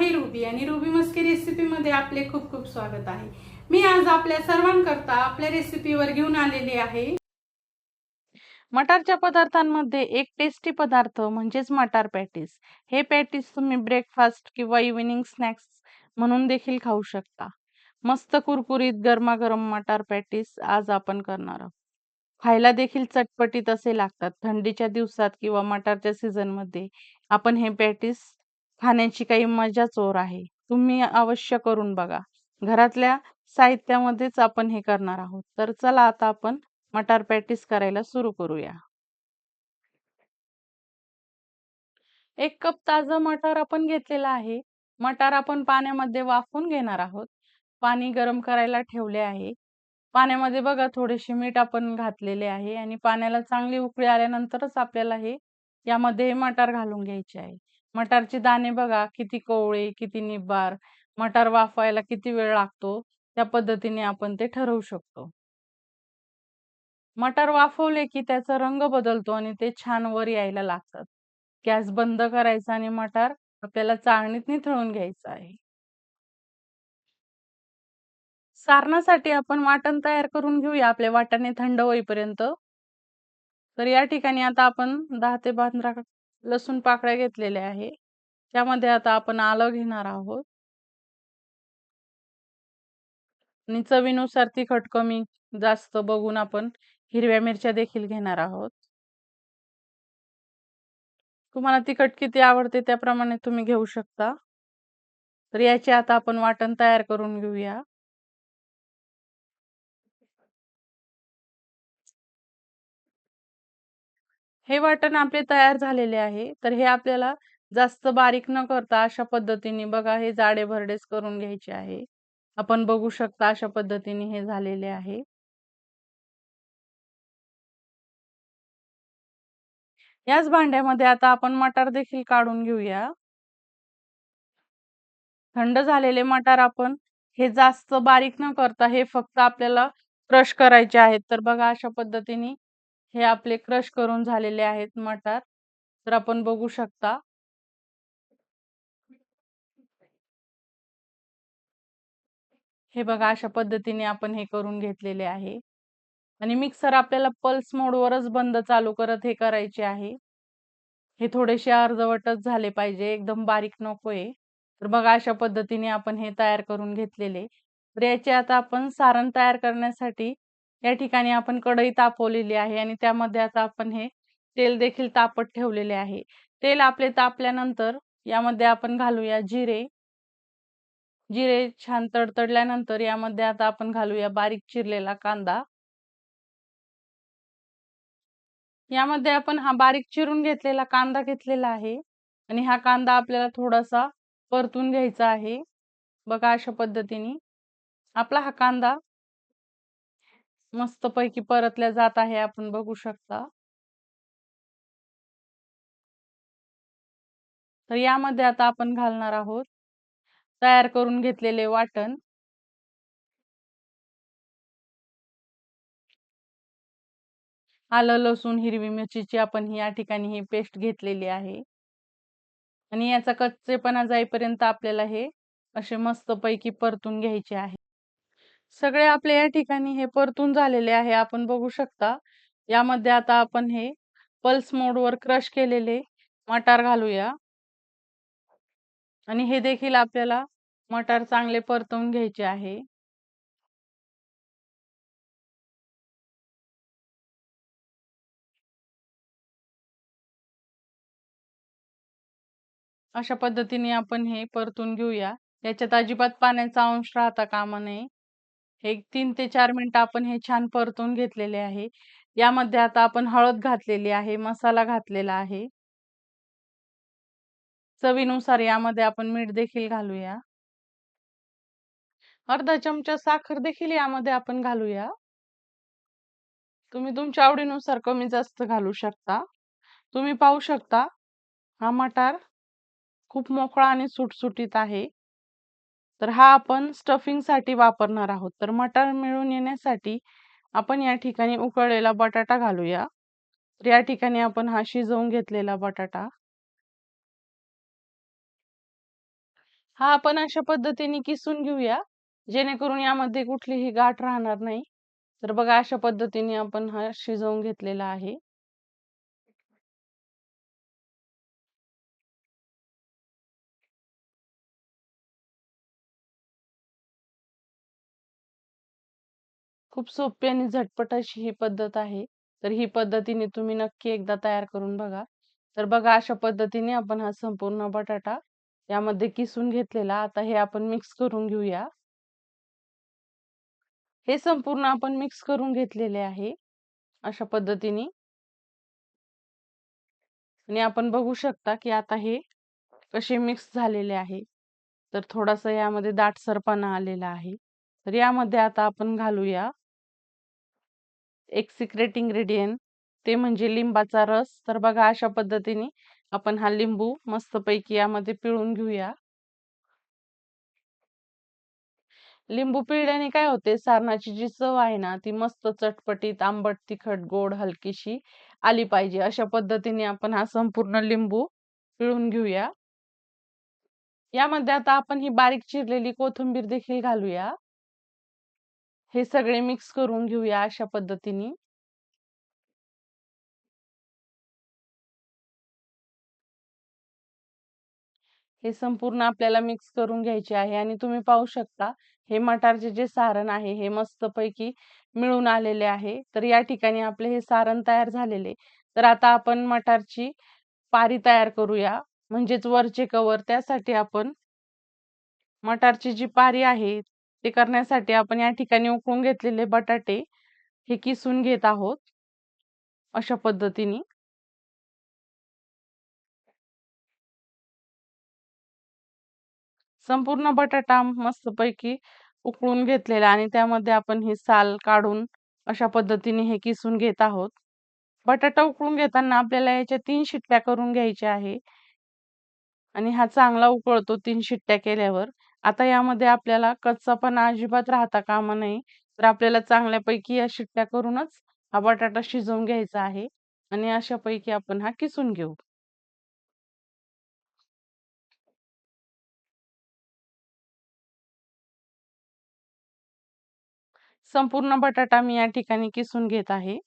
आहे रुबी आणि रुबी मस्की रेसिपीमध्ये आपले खूप खूप स्वागत आहे. मी आज आपल्या सर्वांकरता आपल्या रेसिपीवर घेऊन आलेली आहे. मटारच्या पदार्थांमध्ये एक टेस्टी पदार्थ म्हणजेच मटार पॅटीस हे पॅटीस तुम्ही ब्रेकफास्ट किंवा इव्हिनिंग स्नॅक्स म्हणून देखील खाऊ शकता. मस्त कुरकुरीत गरमागरम मटार पॅटीस आज आपण करणार आहोत. खायला देखील चटपटीत असे लागतात. थंडीच्या दिवसात किंवा मटारच्या सीझनमध्ये आपण हे पॅटीस खाण्याची काही मजाच चोर आहे. तुम्ही अवश्य करून बघा. घरातल्या साहित्यामध्येच आपण हे करणार आहोत. तर चला आता आपण मटार पॅटीस करायला सुरू करूया. एक कप ताजं मटार आपण घेतलेलं आहे. मटार आपण पाण्यामध्ये वाफवून घेणार आहोत. पाणी गरम करायला ठेवले आहे. पाण्यामध्ये बघा थोडेसे मीठ आपण घातलेले आहे आणि पाण्याला चांगली उकळी आल्यानंतरच आपल्याला हे यामध्ये मटार घालून घ्यायचे आहे. मटारचे दाणे बघा किती कोवळे किती निब्बार मटार वाफवायला किती वेळ लागतो? त्या पद्धतीने आपण ते ठरवू शकतो. मटार वाफवले की त्याचा रंग बदलतो आणि ते छान वर यायला लागतात. गॅस बंद करायचा आणि मटार आपल्याला चाळणीत निथळून घ्यायचा आहे. सारणासाठी आपण वाटण तयार करून घेऊया. आपले वाटाणे थंड होईपर्यंत. तर या ठिकाणी आता आपण दहा ते पंधरा लसूण पाकळ्या घेतलेल्या आहे. त्यामध्ये आता आपण आलं घेणार आहोत. आणि चवीनुसार तिखट कमी जास्त बघून आपण हिरव्या मिरच्या देखील घेणार आहोत. तुम्हाला तिखट किती आवडते त्याप्रमाणे तुम्ही घेऊ शकता. तर याचे आता आपण वाटण तयार करून घेऊया. हे वाटण आपले तयार झालेले आहे. तर हे आपल्याला जास्त बारीक न करता अशा पद्धतीने बघा हे जाडे भरडेच करून घ्यायचे आहे. आपण बघू शकता अशा पद्धतीने हे झालेले आहे. याच भांड्यामध्ये आता आपण मटार देखील काढून घेऊया. थंड झालेले मटार आपण हे जास्त बारीक न करता हे फक्त आपल्याला क्रश करायचे आहेत. तर बघा अशा पद्धतीने हे आपले क्रश करून झालेले आहेत मटार. तर आपण बघू शकता. हे बघा अशा पद्धतीने आपण हे करून घेतलेले आहे. आणि मिक्सर आपल्याला पल्स मोडवरच बंद चालू करत हे करायचे आहे. हे थोडेसे अर्धवटच झाले पाहिजे एकदम बारीक नकोय. तर बघा अशा पद्धतीने आपण हे तयार करून घेतलेले. तर याचे आता आपण सारण तयार करण्यासाठी या ठिकाणी आपण कढई तापवलेली आहे आणि त्यामध्ये आता आपण हे तेल देखील तापत ठेवलेले आहे. तेल आपले तापल्यानंतर यामध्ये आपण घालूया जिरे. जिरे छान तडतडल्यानंतर यामध्ये आता आपण घालूया बारीक चिरलेला कांदा. यामध्ये आपण हा बारीक चिरून घेतलेला कांदा घेतलेला आहे आणि हा कांदा आपल्याला थोडासा परतून घ्यायचा आहे. बघा अशा पद्धतीने. आपला हा कांदा मस्त पैकी परतल्या जात आहे आपण बघू शकता. तर यामध्ये आता आपण घालणार आहोत तयार करून घेतलेले वाटण. आलं लसूण हिरवी मिरचीची आपण ही या ठिकाणी ही पेस्ट घेतलेली आहे. आणि याचा कच्चेपणा जाईपर्यंत आपल्याला हे असे मस्त पैकी परतून घ्यायचे आहे. सगळे आपले या ठिकाणी हे परतून झालेले आहे आपण बघू शकता. यामध्ये आता आपण हे पल्स मोडवर क्रश केलेले मटार घालूया. आणि हे देखील आपल्याला मटार चांगले परतवून घ्यायचे आहे. अशा पद्धतीने आपण हे परतून घेऊया. याच्यात अजिबात पाण्याचा अंश राहता कामा नये. एक तीन ते चार मिनिटं आपण हे छान परतून घेतलेले आहे. यामध्ये आता आपण हळद घातलेली आहे मसाला घातलेला आहे. चवीनुसार यामध्ये आपण मीठ देखील घालूया. अर्धा चमचा साखर देखील यामध्ये आपण घालूया. तुम्ही तुमच्या आवडीनुसार कमी जास्त घालू शकता. तुम्ही पाहू शकता हा मटार खूप मोकळा आणि सुटसुटीत आहे. तर हा आपण स्टफिंगसाठी वापरणार आहोत. तर मटार मिळून येण्यासाठी आपण या ठिकाणी उकळलेला बटाटा घालूया. तर या ठिकाणी आपण हा शिजवून घेतलेला बटाटा. हा आपण अशा पद्धतीने किसून घेऊया जेणेकरून यामध्ये कुठलीही गाठ राहणार नाही. तर बघा अशा पद्धतीने आपण हा शिजवून घेतलेला आहे. खूप सोपी आणि झटपट अशी ही पद्धत आहे. तर ही पद्धतीने तुम्ही नक्की एकदा तयार करून बघा. तर बघा अशा पद्धतीने आपण हा संपूर्ण बटाटा यामध्ये किसून घेतलेला. आता हे आपण मिक्स करून घेऊया. हे संपूर्ण आपण मिक्स करून घेतलेले आहे अशा पद्धतीने. आणि आपण बघू शकता की आता हे कसे मिक्स झालेले आहे. तर थोडासा यामध्ये दाटसरपणा आलेला आहे. तर यामध्ये आता आपण घालूया एक सिक्रेट इंग्रेडियंट ते म्हणजे लिंबाचा रस. तर बघा अशा पद्धतीने आपण हा लिंबू मस्तपैकी यामध्ये पिळून घेऊया. लिंबू पिळल्याने काय होते? सारणाची जी चव आहे ना ती मस्त चटपटीत आंबट तिखट गोड हलकीशी आली पाहिजे. अशा पद्धतीने आपण हा संपूर्ण लिंबू पिळून घेऊया. यामध्ये आता आपण ही बारीक चिरलेली कोथिंबीर देखील घालूया. हे सगळे मिक्स करून घेऊया अशा पद्धतीने. हे संपूर्ण आपल्याला मिक्स करून घ्यायचे आहे आणि तुम्ही पाहू शकता हे मटारचे जे सारण आहे हे मस्तपैकी मिळून आलेले आहे. तर या ठिकाणी आपले हे सारण तयार झालेले. तर आता आपण मटारची पारी तयार करूया. म्हणजेच वरचे कवर त्यासाठी आपण मटारची जी पारी आहे ते करण्यासाठी आपण या ठिकाणी उकळून घेतलेले बटाटे हे किसून घेत आहोत. अशा पद्धतीने. संपूर्ण बटाटा मस्तपैकी उकळून घेतलेला आणि त्यामध्ये आपण हे साल काढून अशा पद्धतीने हे किसून घेत आहोत. बटाटा उकळून घेताना आपल्याला याच्या तीन शिट्ट्या करून घ्यायच्या आहे. आणि हा चांगला उकळतो तीन शिट्ट्या केल्यावर. आता यामध्ये आपल्याला कच्चापणा अजिबात राहता कामा नये. तर आपल्याला चांगल्यापैकी या शिट्ट्या करूनच हा बटाटा शिजवून घ्यायचा आहे आणि अशापैकी आपण हा किसून घेऊ. संपूर्ण बटाटा मी या ठिकाणी किसून घेत आहे.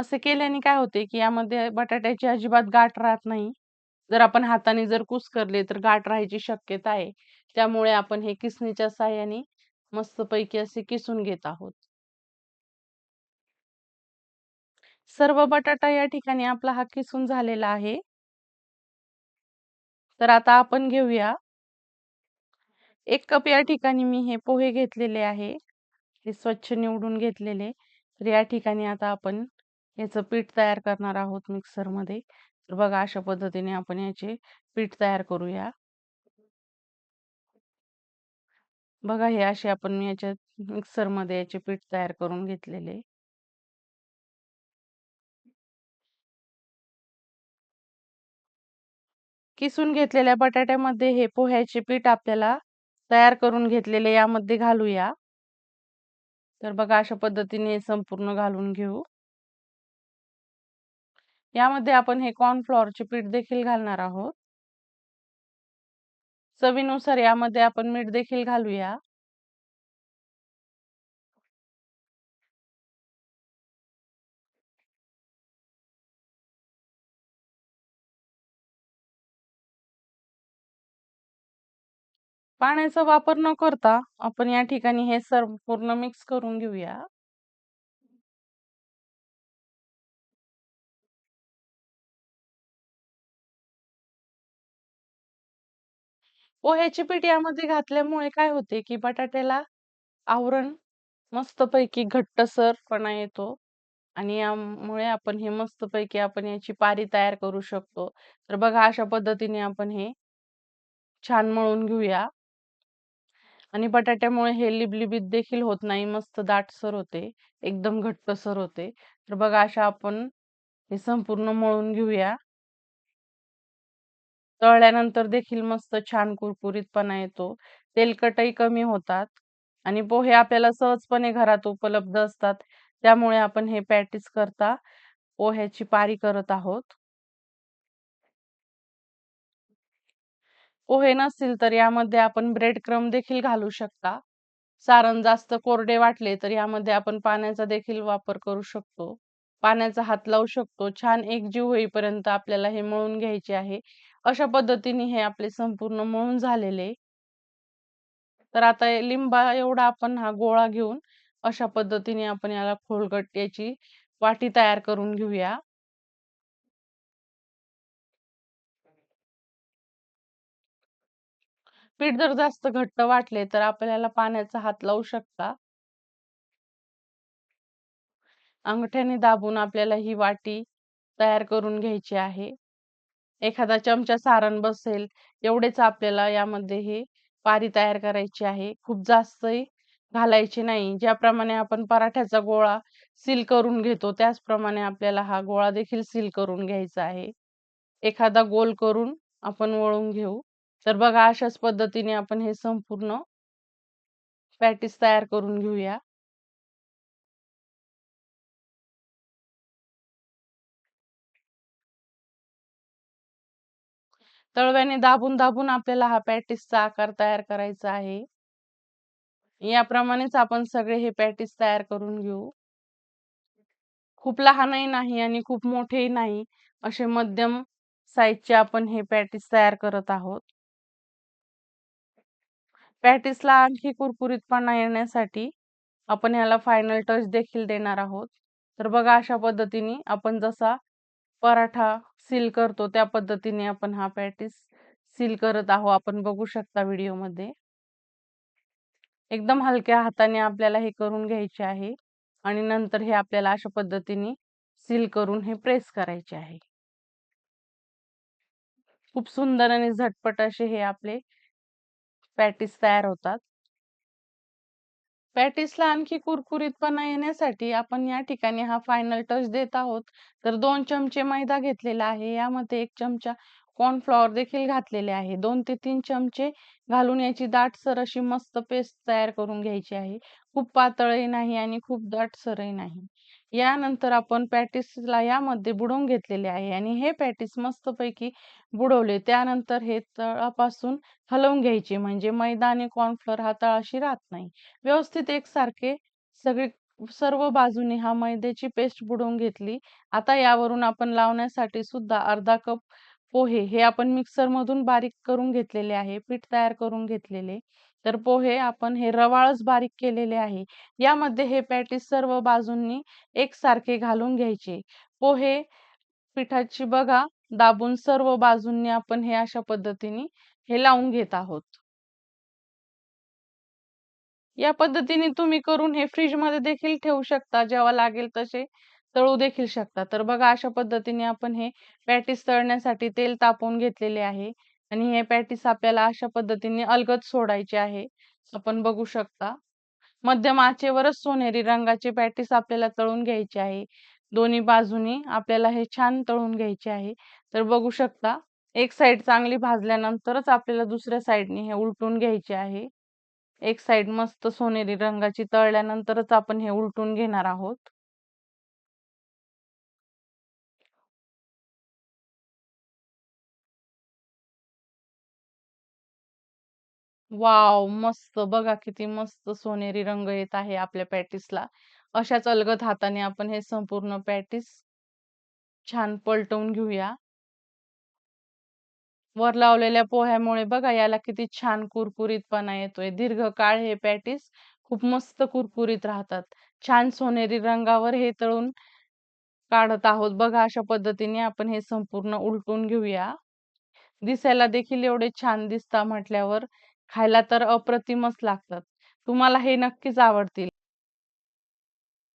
असे केल्याने काय होते की यामध्ये बटाट्याची अजिबात गाठ राहत नाही. जर आपण हाताने जर कुस्करले तर गाठ राहायची शक्यता आहे. त्यामुळे आपण हे किसणीच्या साह्याने मस्तपैकी असे किसून घेत आहोत. सर्व बटाटा या ठिकाणी आपला हा किसून झालेला आहे. तर आता आपण घेऊया. एक कप या ठिकाणी मी हे पोहे घेतलेले आहे. हे स्वच्छ निवडून घेतलेले. तर या ठिकाणी आता आपण याचं पीठ तयार करणार आहोत मिक्सरमध्ये. तर बघा अशा पद्धतीने आपण याचे पीठ तयार करूया. बघा हे असे आपण याच्या मिक्सरमध्ये याचे पीठ तयार करून घेतलेले. किसून घेतलेल्या बटाट्यामध्ये हे पोह्याचे पीठ आपल्याला तयार करून घेतलेले यामध्ये घालूया. तर बघा अशा पद्धतीने संपूर्ण घालून घेऊ. यामध्ये आपण हे कॉर्नफ्लॉवरचे पीठ देखील घालणार आहोत. चवीनुसार यामध्ये आपण मीठ देखील घालूया. पाण्याचा वापर न करता आपण या ठिकाणी हे सर्व पूर्ण मिक्स करून घेऊया. पोह्याचे पीठ यामध्ये घातल्यामुळे काय होते की बटाट्याला आवरण मस्तपैकी घट्टसरपणा येतो आणि यामुळे आपण हे मस्तपैकी आपण याची पारी तयार करू शकतो. तर बघा अशा पद्धतीने आपण हे छान मळून घेऊया. आणि बटाट्यामुळे हे लिबलिबीत देखील होत नाही मस्त दाटसर होते एकदम घट्टसर होते. तर बघा अशा आपण हे संपूर्ण मळून घेऊया. तळल्यानंतर देखील मस्त छान कुरकुरीतपणा येतो. तेलकटही कमी होतात आणि पोहे आपल्याला सहजपणे घरात उपलब्ध असतात. त्यामुळे आपण हे पॅटीस करता पोह्याची पारी करत आहोत. पोहे नसतील तर यामध्ये आपण ब्रेड क्रम देखील घालू शकता. सारण जास्त कोरडे वाटले तर यामध्ये आपण पाण्याचा देखील वापर करू शकतो. पाण्याचा हात लावू शकतो. छान एकजीव होईपर्यंत आपल्याला हे मळून घ्यायचे आहे. अशा पद्धतीने हे आपले संपूर्ण मळून झालेले. तर आता लिंबा एवढा आपण हा गोळा घेऊन अशा पद्धतीने आपण याला खोलगट याची वाटी तयार करून घेऊया. पीठ जर जास्त घट्ट वाटले तर आपल्याला पाण्याचा हात लावू शकता. अंगठ्याने दाबून आपल्याला ही वाटी तयार करून घ्यायची आहे. एखादा चमचा सारण बसेल एवढेच आपल्याला यामध्ये हे पारी तयार करायची आहे. खूप जास्तही घालायची नाही. ज्याप्रमाणे आपण पराठ्याचा गोळा सील करून घेतो त्याचप्रमाणे आपल्याला हा गोळा देखील सील करून घ्यायचा आहे. एखादा गोल करून आपण वळून घेऊ. तर बघा अशाच पद्धतीने आपण हे संपूर्ण पॅटीस तयार करून घेऊया. तळव्याने दाबून दाबून आपल्याला हा पॅटिसचा आकार तयार करायचा आहे. याप्रमाणेच आपण सगळे हे पॅटिस तयार करून घेऊ. खूप लहानही नाही आणि खूप मोठेही नाही असे मध्यम साईजचे आपण हे पॅटीस तयार करत आहोत. पॅटीसला आणखी कुरकुरीतपणा येण्यासाठी आपण याला फायनल टच देखील देणार आहोत. तर बघा अशा पद्धतीने आपण जसा पराठा सील करतो त्या पद्धतीने आपण हा पॅटीस सील करत आहोत. आपण बघू शकता व्हिडिओमध्ये. एकदम हलक्या हाताने आपल्याला हे करून घ्यायचे आहे आणि नंतर हे आपल्याला अशा पद्धतीने सील करून हे प्रेस करायचे आहे. खूप सुंदर आणि झटपट असे हे आपले पॅटीस तयार होतात. पॅटीसला आणखी कुरकुरीतपणा येण्यासाठी आपण या ठिकाणी हा फायनल टच देत आहोत. तर दोन चमचे मैदा घेतलेला आहे. यामध्ये एक चमचा कॉर्नफ्लॉवर देखील घातलेले आहे. दोन ते तीन चमचे घालून याची दाटसर अशी मस्त पेस्ट तयार करून घ्यायची आहे. खूप पातळही नाही आणि खूप दाटसरही नाही. यानंतर आपण पॅटिसला यामध्ये बुडवून घेतलेले आहे आणि हे पॅटीस मस्तपैकी बुडवले. त्यानंतर हे तळापासून हलवून घ्यायचे. म्हणजे मैदा आणि कॉर्नफ्लोअर हा तळाशी राहत नाही. व्यवस्थित एकसारखे सगळे सर्व बाजूने हा मैद्याची पेस्ट बुडवून घेतली. आता यावरून आपण लावण्यासाठी सुद्धा अर्धा कप पोहे हे आपण मिक्सर मधून बारीक करून घेतलेले आहे. पीठ तयार करून घेतलेले. तर पोहे आपण हे रवाळच बारीक केलेले आहे. यामध्ये हे पॅटीस सर्व बाजूंनी एकसारखे घालून घ्यायचे. पोहे पिठाची बघा दाबून सर्व बाजूंनी आपण हे अशा पद्धतीने हे लावून घेत आहोत. या पद्धतीने तुम्ही करून हे फ्रीजमध्ये देखील ठेवू शकता. जेव्हा लागेल तसे तळू देखील शकता. तर बघा अशा पद्धतीने आपण हे पॅटीस तळण्यासाठी तेल तापवून घेतलेले आहे. आणि हे पॅटीस आपल्याला अशा पद्धतीने अलगद सोडायचे आहे. आपण बघू शकता. मध्यम आचेवरच सोनेरी रंगाचे पॅटीस आपल्याला तळून घ्यायचे आहे. दोन्ही बाजूनी आपल्याला हे छान तळून घ्यायचे आहे. तर बघू शकता एक साइड चांगली भाजल्यानंतरच आपल्याला दुसऱ्या साईडने हे उलटून घ्यायचे आहे. एक साइड मस्त सोनेरी रंगाची तळल्यानंतरच आपण हे उलटून घेणार आहोत. वाव मस्त. बघा किती मस्त सोनेरी रंग येत आहे आपल्या पॅटीसला. अशाच अलगद हाताने आपण हे संपूर्ण पॅटीस छान पलटवून घेऊया. वर लावलेल्या पोह्यामुळे बघा याला किती छान कुरकुरीतपणा येतोय. दीर्घकाळ हे पॅटीस खूप मस्त कुरकुरीत राहतात. छान सोनेरी रंगावर हे तळून काढत आहोत. बघा अशा पद्धतीने आपण हे संपूर्ण उलटून घेऊया. दिसायला देखील एवढे छान दिसता म्हटल्यावर खायला तर अप्रतिमच लागतात. तुम्हाला हे नक्कीच आवडतील.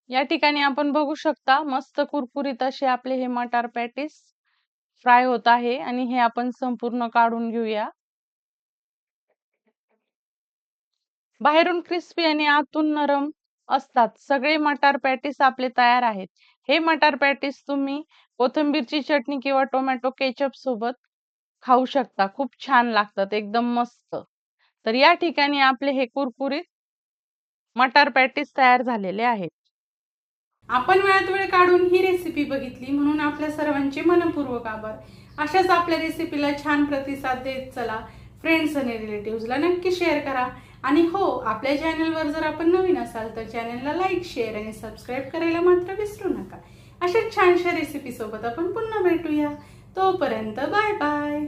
या ठिकाणी आपण बघू शकता मस्त कुरकुरीत असे आपले हे मटार पॅटीस फ्राय होत आहे आणि हे आपण संपूर्ण काढून घेऊया. बाहेरून क्रिस्पी आणि आतून नरम असतात. सगळे मटार पॅटीस आपले तयार आहेत. हे मटार पॅटीस तुम्ही कोथिंबीरची चटणी किंवा टोमॅटो केचप सोबत खाऊ शकता. खूप छान लागतात. एकदम मस्त. तर या ठिकाणी आपले हे कुरकुरीत मटार पॅटीस तयार झालेले आहेत. आपण वेळात वेळ काढून ही रेसिपी बघितली म्हणून आपल्या सर्वांचे मनपूर्वक आभार. अशाच आपल्या रेसिपीला छान प्रतिसाद देत चला. फ्रेंड्स आणि रिलेटिव्हजला नक्की शेअर करा. आणि हो आपल्या चॅनलवर जर आपण नवीन असाल तर चॅनलला लाईक शेअर आणि सबस्क्राईब करायला मात्र विसरू नका. अशाच छानशा रेसिपी सोबत आपण पुन्हा भेटूया. तोपर्यंत बाय बाय